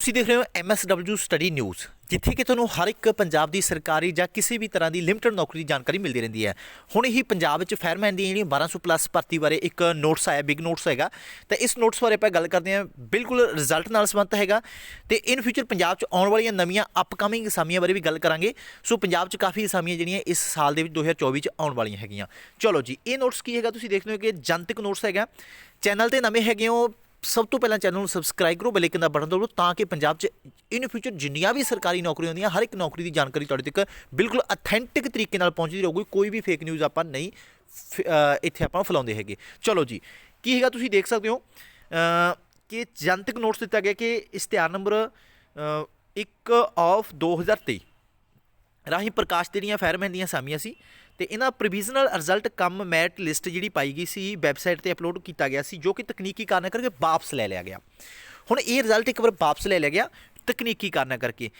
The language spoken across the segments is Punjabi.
ਤੁਸੀਂ ਦੇਖ ਰਹੇ ਹੋ MSW ਸਟੱਡੀ ਨਿਊਜ਼ ਜਿੱਥੇ ਕਿ ਤੁਹਾਨੂੰ ਹਰ ਇੱਕ ਪੰਜਾਬ ਦੀ ਸਰਕਾਰੀ ਜਾਂ ਕਿਸੇ ਵੀ ਤਰ੍ਹਾਂ ਦੀ ਲਿਮਟਿਡ ਨੌਕਰੀ ਦੀ ਜਾਣਕਾਰੀ ਮਿਲਦੀ ਰਹਿੰਦੀ ਹੈ। ਹੁਣ ਹੀ ਪੰਜਾਬ ਵਿੱਚ ਫਾਇਰਮੈਨ ਦੀਆਂ ਜਿਹੜੀਆਂ 1200 ਪਲੱਸ ਭਰਤੀ ਬਾਰੇ ਇੱਕ ਨੋਟਸ ਆਇਆ ਬਿਗ ਨੋਟਸ ਹੈਗਾ। ਤਾਂ ਇਸ ਨੋਟਸ ਬਾਰੇ ਆਪਾਂ ਗੱਲ ਕਰਦੇ ਹਾਂ, ਬਿਲਕੁਲ ਰਿਜ਼ਲਟ ਨਾਲ ਸੰਬੰਧਿਤ ਹੈਗਾ। ਤੇ ਇਨ ਫਿਊਚਰ ਪੰਜਾਬ 'ਚ ਆਉਣ ਵਾਲੀਆਂ ਨਵੀਆਂ ਅਪਕਮਿੰਗ ਅਸਾਮੀਆਂ ਬਾਰੇ ਵੀ ਗੱਲ ਕਰਾਂਗੇ। ਸੋ ਪੰਜਾਬ 'ਚ ਕਾਫੀ ਅਸਾਮੀਆਂ ਜਿਹੜੀਆਂ ਇਸ ਸਾਲ ਦੇ ਵਿੱਚ 2024 'ਚ ਆਉਣ ਵਾਲੀਆਂ ਹੈਗੀਆਂ। ਚਲੋ ਜੀ, ਇਹ ਨੋਟਸ ਕੀ ਹੈਗਾ? ਤੁਸੀਂ ਦੇਖਦੇ ਹੋ ਕਿ ਜਨਤਕ ਨੋਟਸ ਹੈਗਾ। ਚੈਨਲ ਤੇ ਨਵੇਂ ਹੈਗੇ ਹੋ ਸਭ ਤੋਂ ਪਹਿਲਾਂ ਚੈਨਲ ਨੂੰ ਸਬਸਕ੍ਰਾਈਬ ਕਰੋ ਬੈਲ ਆਈਕਨ ਦਾ ਬਟਨ ਦਬਾਓ ਤਾਂ ਕਿ ਪੰਜਾਬ 'ਚ ਇਨ ਫਿਊਚਰ ਜਿੰਨੀਆਂ ਵੀ ਸਰਕਾਰੀ ਨੌਕਰੀਆਂ ਹੁੰਦੀਆਂ, ਹਰ ਇੱਕ ਨੌਕਰੀ ਦੀ ਜਾਣਕਾਰੀ ਤੁਹਾਡੇ ਤੱਕ ਬਿਲਕੁਲ ਅਥੈਂਟਿਕ ਤਰੀਕੇ ਨਾਲ ਪਹੁੰਚਦੀ ਰਹੂਗੀ। ਕੋਈ ਵੀ ਫੇਕ ਨਿਊਜ਼ ਆਪਾਂ ਨਹੀਂ ਫ- ਇੱਥੇ ਆਪਾਂ ਫੈਲਾਉਂਦੇ ਹੈਗੇ। ਚਲੋ ਜੀ, ਕੀ ਹੈਗਾ ਤੁਸੀਂ ਦੇਖ ਸਕਦੇ ਹੋ ਕਿ ਜਨਤਕ ਨੋਟਸ ਦਿੱਤਾ ਗਿਆ ਕਿ ਇਸ਼ਤਿਹਾਰ ਨੰਬਰ 1 ਆਫ 2023 ਰਾਹੀਂ ਪ੍ਰਕਾਸ਼ ਜਿਹੜੀਆਂ ਫਾਇਰਮੈਨ ਦੀਆਂ ਸਾਮੀਆਂ ਸੀ ਤੇ ਇਹਨਾਂ provisional result cum merit list ਜਿਹੜੀ ਪਾਈ ਗਈ ਸੀ ਵੈਬਸਾਈਟ ਤੇ ਅਪਲੋਡ ਕੀਤਾ ਗਿਆ ਸੀ, ਜੋ ਕਿ ਤਕਨੀਕੀ ਕਾਰਨਾਂ ਕਰਕੇ ਵਾਪਸ ਲੈ ਲਿਆ ਗਿਆ। ਹੁਣ ਇਹ ਰਿਜ਼ਲਟ ਇੱਕ ਵਾਰ ਵਾਪਸ ਲੈ ਲਿਆ ਗਿਆ, ਤਕਨੀਕੀ ਕਾਰਨਾਂ ਕਰਕੇ।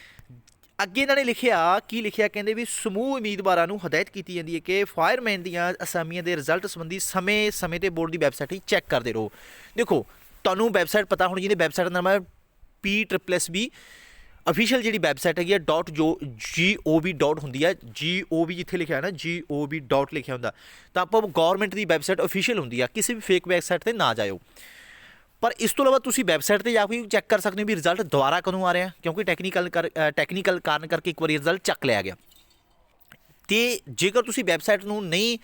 ਅੱਗੇ ਇਹਨਾਂ ਨੇ ਲਿਖਿਆ, ਕੀ ਲਿਖਿਆ? ਕਹਿੰਦੇ ਵੀ ਸਮੂਹ ਉਮੀਦਵਾਰਾਂ ਨੂੰ ਹਦਾਇਤ ਕੀਤੀ ਜਾਂਦੀ ਹੈ ਕਿ ਫਾਇਰਮੈਨ ਦੀਆਂ ਅਸਾਮੀਆਂ ਦੇ ਰਿਜ਼ਲਟ ਸੰਬੰਧੀ ਸਮੇਂ-ਸਮੇਂ ਤੇ ਬੋਰਡ ਦੀ ਵੈਬਸਾਈਟ ਹੀ ਚੈੱਕ ਕਰਦੇ ਰਹੋ। ਦੇਖੋ, ਤੁਹਾਨੂੰ ਵੈਬਸਾਈਟ ਪਤਾ ਹੋਣੀ ਜਿਹਦੀ ਵੈਬਸਾਈਟ ਦਾ ਨਾਮ ਹੈ P triple S B official ਜਿਹੜੀ ਵੈਬਸਾਈਟ ਹੈਗੀ ਹੈ ਡਾਟ ਜੋ .gov ਡਾਟ ਹੁੰਦੀ ਹੈ gov ਜਿੱਥੇ ਲਿਖਿਆ ਹੈ ਨਾ gov ਡਾਟ ਲਿਖਿਆ ਹੁੰਦਾ। ਤਾਂ ਆਪਾਂ ਗਵਰਨਮੈਂਟ ਦੀ ਵੈਬਸਾਈਟ ਅਫੀਸ਼ੀਅਲ ਹੁੰਦੀ ਆ, ਕਿਸੇ ਵੀ ਫੇਕ ਵੈਬਸਾਈਟ ਤੇ ਨਾ ਜਾਇਓ। ਪਰ ਇਸ ਤੋਂ ਇਲਾਵਾ ਤੁਸੀਂ ਵੈਬਸਾਈਟ ਤੇ ਜਾ ਕੇ ਚੈੱਕ ਕਰ ਸਕਦੇ ਹੋ ਵੀ ਰਿਜ਼ਲਟ ਦੁਬਾਰਾ ਕਦੋਂ ਆ ਰਿਹਾ, ਕਿਉਂਕਿ ਟੈਕਨੀਕਲ ਟੈਕਨੀਕਲ ਕਾਰਨ ਕਰਕੇ ਇੱਕ ਵਾਰੀ ਰਿਜ਼ਲਟ ਚੱਕ ਲਿਆ ਗਿਆ। ਤੇ ਜੇਕਰ ਤੁਸੀਂ ਵੈਬਸਾਈਟ ਨੂੰ ਨਹੀਂ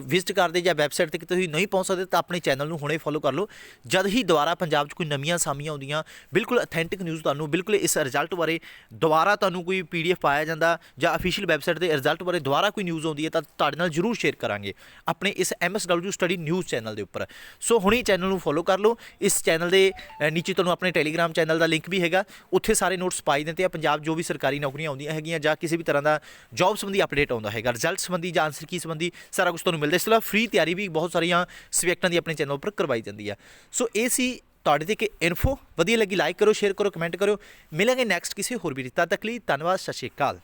ਵਿਜ਼ਿਟ ਕਰਦੇ ਜਾਂ ਵੈਬਸਾਈਟ ਤੇ ਕਿਤੇ ਤੁਸੀਂ ਨਹੀਂ ਪਹੁੰਚ ਸਕਦੇ ਤਾਂ ਆਪਣੇ ਚੈਨਲ ਨੂੰ ਹੁਣੇ ਫੋਲੋ ਕਰ ਲਓ। ਜਦ ਹੀ ਦੁਬਾਰਾ ਪੰਜਾਬ 'ਚ ਕੋਈ ਨਵੀਆਂ ਸਾਮੀਆਂ ਆਉਂਦੀਆਂ, ਬਿਲਕੁਲ ਅਥੈਂਟਿਕ ਨਿਊਜ਼ ਤੁਹਾਨੂੰ, ਬਿਲਕੁਲ ਇਸ ਰਿਜ਼ਲਟ ਬਾਰੇ ਦੁਬਾਰਾ ਤੁਹਾਨੂੰ ਕੋਈ ਪੀਡੀਐਫ ਪਾਇਆ ਜਾਂਦਾ ਜਾਂ ਅਫੀਸ਼ੀਅਲ ਵੈਬਸਾਈਟ ਤੇ ਰਿਜ਼ਲਟ ਬਾਰੇ ਦੁਬਾਰਾ ਕੋਈ ਨਿਊਜ਼ ਆਉਂਦੀ ਹੈ ਤਾਂ ਤੁਹਾਡੇ ਨਾਲ ਜਰੂਰ ਸ਼ੇਅਰ ਕਰਾਂਗੇ ਆਪਣੇ ਇਸ MSW ਸਟੱਡੀ ਨਿਊਜ਼ ਚੈਨਲ ਦੇ ਉੱਪਰ। ਸੋ ਹੁਣੇ ਚੈਨਲ ਨੂੰ ਫੋਲੋ ਕਰ ਲਓ। ਇਸ ਚੈਨਲ ਦੇ ਨੀਚੇ ਤੁਹਾਨੂੰ ਆਪਣੇ ਟੈਲੀਗ੍ਰਾਮ ਚੈਨਲ ਦਾ ਲਿੰਕ ਵੀ ਹੈਗਾ। ਉੱਥੇ ਸਾਰੇ ਨੋਟਸ ਪਾਈ ਦਿੰਦੇ ਆ। ਪੰਜਾਬ ਜੋ ਵੀ ਸਰਕਾਰੀ ਨੌਕਰੀਆਂ ਆਉਂਦੀਆਂ ਹੈਗੀਆਂ ਜਾਂ ਕਿਸੇ ਵੀ ਤਰ੍ਹਾਂ ਦਾ ਜੌਬ ਸੰਬੰਧੀ ਅਪਡੇਟ ਆਉਂਦਾ ਹੈਗਾ। ਰਿਜ਼ਲਟ ਸੰਬੰਧੀ ਜਾਂ ਆਨਸਰ ਕੀ ਸੰਬੰਧੀ, ਸਾਰਾ ਕੁਝ ਤੁਹਾਨੂੰ ਮਿਲਦਾ ਇਸ ਤੋਂ ਇਲਾਵਾ ਫ੍ਰੀ ਤਿਆਰੀ ਵੀ ਬਹੁਤ ਸਾਰੀਆਂ ਸਬਜੈਕਟਾਂ ਦੀ ਆਪਣੇ ਚੈਨਲ ਉੱਪਰ ਕਰਵਾਈ ਜਾਂਦੀ ਆ। ਸੋ ਇਹ ਸੀ ਤੁਹਾਡੇ ਤੇ ਕਿ ਇਨਫੋ ਵਧੀਆ ਲੱਗੀ ਲਾਈਕ ਕਰੋ ਸ਼ੇਅਰ ਕਰੋ ਕਮੈਂਟ ਕਰੋ। ਮਿਲਾਂਗੇ ਨੈਕਸਟ ਕਿਸੇ ਹੋਰ ਵੀ ਤਦ ਤੱਕ ਲਈ ਧੰਨਵਾਦ, ਸਤਿ ਸ਼੍ਰੀ ਅਕਾਲ।